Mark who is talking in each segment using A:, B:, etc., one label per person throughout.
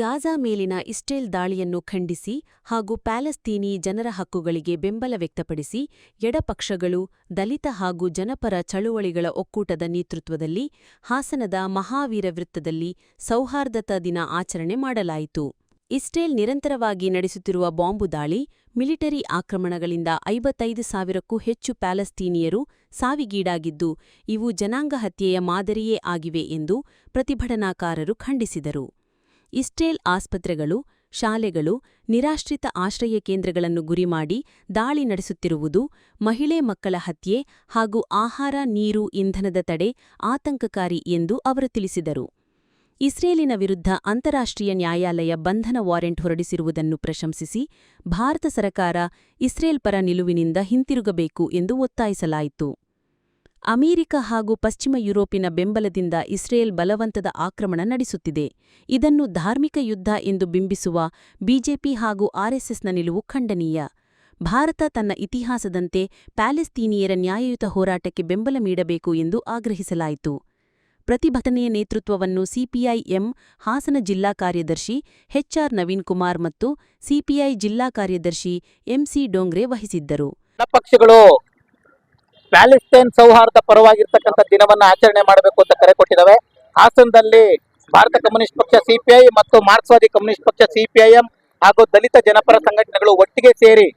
A: Gaza ಮೇಲಿನ Israel ದಾಳಿಯನ್ನು ಖಂಡಿಸಿ ಹಾಗೂ ಪ್ಯಾಲೆಸ್ತೀನಿ ಜನರ ಹಕ್ಕುಗಳಿಗೆ ಬೆಂಬಲ ವ್ಯಕ್ತಪಡಿಸಿ, ಎಡಪಕ್ಷಗಳು, ದಲಿತ ಹಾಗೂ ಜನಪರ ಚಳುವಳಿಗಳ ಒಕ್ಕೂಟದ ನೇತೃತ್ವದಲ್ಲಿ ಹಾಸನದ ಮಹಾವೀರ ವೃತ್ತದಲ್ಲಿ ಸೌಹಾರ್ದತಾ ದಿನ ಆಚರಣೆ ಮಾಡಲಾಯಿತು. ಇಸ್ರೇಲ್ ನಿರಂತರವಾಗಿ ನಡೆಸುತ್ತಿರುವ ಬಾಂಬು ದಾಳಿ, ಮಿಲಿಟರಿ ಆಕ್ರಮಣಗಳಿಂದ ಐವತ್ತೈದು ಸಾವಿರಕ್ಕೂ ಹೆಚ್ಚು ಪ್ಯಾಲೆಸ್ತೀನಿಯರು ಸಾವಿಗೀಡಾಗಿದ್ದು, ಇವು ಜನಾಂಗ ಹತ್ಯೆಯ ಮಾದರಿಯೇ ಆಗಿವೆ ಎಂದು ಪ್ರತಿಭಟನಾಕಾರರು ಖಂಡಿಸಿದರು. ಇಸ್ರೇಲ್ ಆಸ್ಪತ್ರೆಗಳು, ಶಾಲೆಗಳು, ನಿರಾಶ್ರಿತ ಆಶ್ರಯ ಕೇಂದ್ರಗಳನ್ನು ಗುರಿಮಾಡಿ ದಾಳಿ ನಡೆಸುತ್ತಿರುವುದು, ಮಹಿಳೆ ಮಕ್ಕಳ ಹತ್ಯೆ ಹಾಗೂ ಆಹಾರ, ನೀರು, ಇಂಧನದ ತಡೆ ಆತಂಕಕಾರಿ ಎಂದು ಅವರು ತಿಳಿಸಿದರು. ಇಸ್ರೇಲಿನ ವಿರುದ್ಧ ಅಂತಾರಾಷ್ಟ್ರೀಯ ನ್ಯಾಯಾಲಯ ಬಂಧನ ವಾರೆಂಟ್ ಹೊರಡಿಸಿರುವುದನ್ನು ಪ್ರಶಂಸಿಸಿ, ಭಾರತ ಸರಕಾರ ಇಸ್ರೇಲ್ ಪರ ನಿಲುವಿನಿಂದ ಹಿಂತಿರುಗಬೇಕು ಎಂದು ಒತ್ತಾಯಿಸಲಾಯಿತು. ಅಮೆರಿಕ ಹಾಗೂ ಪಶ್ಚಿಮ ಯುರೋಪಿನ ಬೆಂಬಲದಿಂದ ಇಸ್ರೇಲ್ ಬಲವಂತದ ಆಕ್ರಮಣ ನಡೆಸುತ್ತಿದೆ. ಇದನ್ನು ಧಾರ್ಮಿಕ ಯುದ್ಧ ಎಂದು ಬಿಂಬಿಸುವ ಬಿಜೆಪಿ ಹಾಗೂ ಆರ್ಎಸ್ಎಸ್ನ ನಿಲುವು ಖಂಡನೀಯ. ಭಾರತ ತನ್ನ ಇತಿಹಾಸದಂತೆ ಪ್ಯಾಲೆಸ್ತೀನಿಯರ ನ್ಯಾಯಯುತ ಹೋರಾಟಕ್ಕೆ ಬೆಂಬಲ ನೀಡಬೇಕು ಎಂದು ಆಗ್ರಹಿಸಲಾಯಿತು. ಪ್ರತಿಭಟನೆಯ ನೇತೃತ್ವವನ್ನು ಸಿಪಿಐಎಂ ಹಾಸನ ಜಿಲ್ಲಾ ಕಾರ್ಯದರ್ಶಿ ಎಚ್ಆರ್ ನವೀನ್ ಕುಮಾರ್ ಮತ್ತು ಸಿಪಿಐ ಜಿಲ್ಲಾ ಕಾರ್ಯದರ್ಶಿ ಎಂಸಿ ಡೋಂಗ್ರೆ ವಹಿಸಿದ್ದರು.
B: ಪಕ್ಷಗಳು ಪ್ಯಾಲೆಸ್ತೈನ್ ಸೌಹಾರ್ದ ಪರವಾಗಿರ್ತಕ್ಕಂಥ ದಿನವನ್ನ ಆಚರಣೆ ಮಾಡಬೇಕು ಅಂತ ಕರೆ ಕೊಟ್ಟಿದ್ದಾವೆ ಹಾಸನದಲ್ಲಿ ಭಾರತ ಕಮ್ಯುನಿಸ್ಟ್ ಪಕ್ಷ ಸಿಪಿಐ ಮತ್ತು ಮಾರ್ಕ್ಸ್ವಾದಿ ಕಮ್ಯುನಿಸ್ಟ್ ಪಕ್ಷ ಸಿಪಿಐಎಂ ಹಾಗೂ ದಲಿತ ಜನಪರ ಸಂಘಟನೆಗಳು ಒಟ್ಟಿಗೆ ಸೇರಿ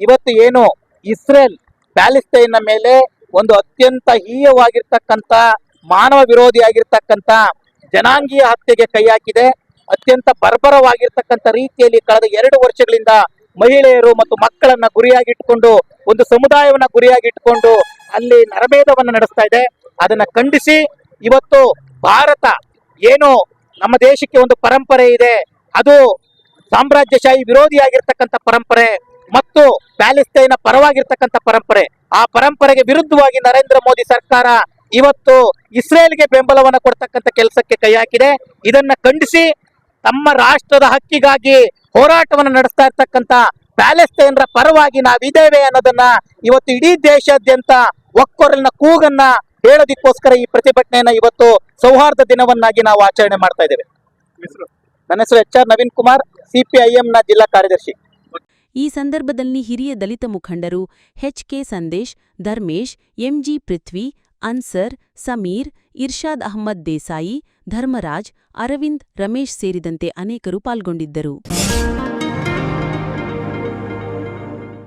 B: ಇವತ್ತು ಏನು ಇಸ್ರೇಲ್ ಪ್ಯಾಲೆಸ್ತೈನ್ನ ಮೇಲೆ ಒಂದು ಅತ್ಯಂತ ಹೀಯವಾಗಿರ್ತಕ್ಕಂಥ ಮಾನವ ವಿರೋಧಿಯಾಗಿರ್ತಕ್ಕಂಥ ಜನಾಂಗೀಯ ಹತ್ಯೆಗೆ ಕೈ ಹಾಕಿದೆ. ಅತ್ಯಂತ ಬರ್ಬರವಾಗಿರ್ತಕ್ಕಂಥ ರೀತಿಯಲ್ಲಿ ಕಳೆದ ಎರಡು ವರ್ಷಗಳಿಂದ ಮಹಿಳೆಯರು ಮತ್ತು ಮಕ್ಕಳನ್ನ ಗುರಿಯಾಗಿಟ್ಕೊಂಡು ಒಂದು ಸಮುದಾಯವನ್ನ ಗುರಿಯಾಗಿಟ್ಕೊಂಡು ಅಲ್ಲಿ ನರಭೇದವನ್ನು ನಡೆಸ್ತಾ ಇದೆ. ಅದನ್ನ ಖಂಡಿಸಿ ಇವತ್ತು ಭಾರತ ಏನು ನಮ್ಮ ದೇಶಕ್ಕೆ ಒಂದು ಪರಂಪರೆ ಇದೆ. ಅದು ಸಾಮ್ರಾಜ್ಯಶಾಹಿ ವಿರೋಧಿಯಾಗಿರ್ತಕ್ಕಂಥ ಪರಂಪರೆ ಮತ್ತು ಪ್ಯಾಲೆಸ್ತೈನ ಪರವಾಗಿರ್ತಕ್ಕಂಥ ಪರಂಪರೆ. ಆ ಪರಂಪರೆಗೆ ವಿರುದ್ಧವಾಗಿ ನರೇಂದ್ರ ಮೋದಿ ಸರ್ಕಾರ ಇವತ್ತು ಇಸ್ರೇಲ್ಗೆ ಬೆಂಬಲವನ್ನು ಕೊಡ್ತಕ್ಕಂಥ ಕೆಲಸಕ್ಕೆ ಕೈ ಹಾಕಿದೆ. ಇದನ್ನ ಖಂಡಿಸಿ ತಮ್ಮ ರಾಷ್ಟ್ರದ ಹಕ್ಕಿಗಾಗಿ ಹೋರಾಟವನ್ನು ನಡೆಸ್ತಾ ಇರ್ತಕ್ಕಂಥ ಪ್ಯಾಲೆಸ್ತೈನ್ರ ಪರವಾಗಿ ನಾವಿದ್ದೇವೆ ಅನ್ನೋದನ್ನ ಇವತ್ತು ಇಡೀ ದೇಶಾದ್ಯಂತ ಒಕ್ಕೊರಲಿನ ಕೂಗನ್ನ ಹೇಳೋದಿಕ್ಕೋಸ್ಕರ ಈ ಪ್ರತಿಭಟನೆಯನ್ನ ಇವತ್ತು ಸೌಹಾರ್ದ ದಿನವನ್ನಾಗಿ ನಾವು ಆಚರಣೆ ಮಾಡ್ತಾ ಇದ್ದೇವೆ. ನನ್ನ ಹೆಸರು ಎಚ್ ಆರ್ ನವೀನ್ ಕುಮಾರ್ ಸಿಪಿಐಎಂನ ಜಿಲ್ಲಾ ಕಾರ್ಯದರ್ಶಿ.
A: ಈ ಸಂದರ್ಭದಲ್ಲಿ ಹಿರಿಯ ದಲಿತ ಮುಖಂಡರು ಎಚ್ಕೆ ಸಂದೇಶ್ ಧರ್ಮೇಶ್ ಎಂಜಿ ಪೃಥ್ವಿ ಅನ್ಸರ್ ಸಮೀರ್ ಇರ್ಷಾದ್ ಅಹ್ಮದ್ ದೇಸಾಯಿ ಧರ್ಮರಾಜ್ ಅರವಿಂದ್ ರಮೇಶ್ ಸೇರಿದಂತೆ ಅನೇಕರು ಪಾಲ್ಗೊಂಡಿದ್ದರು.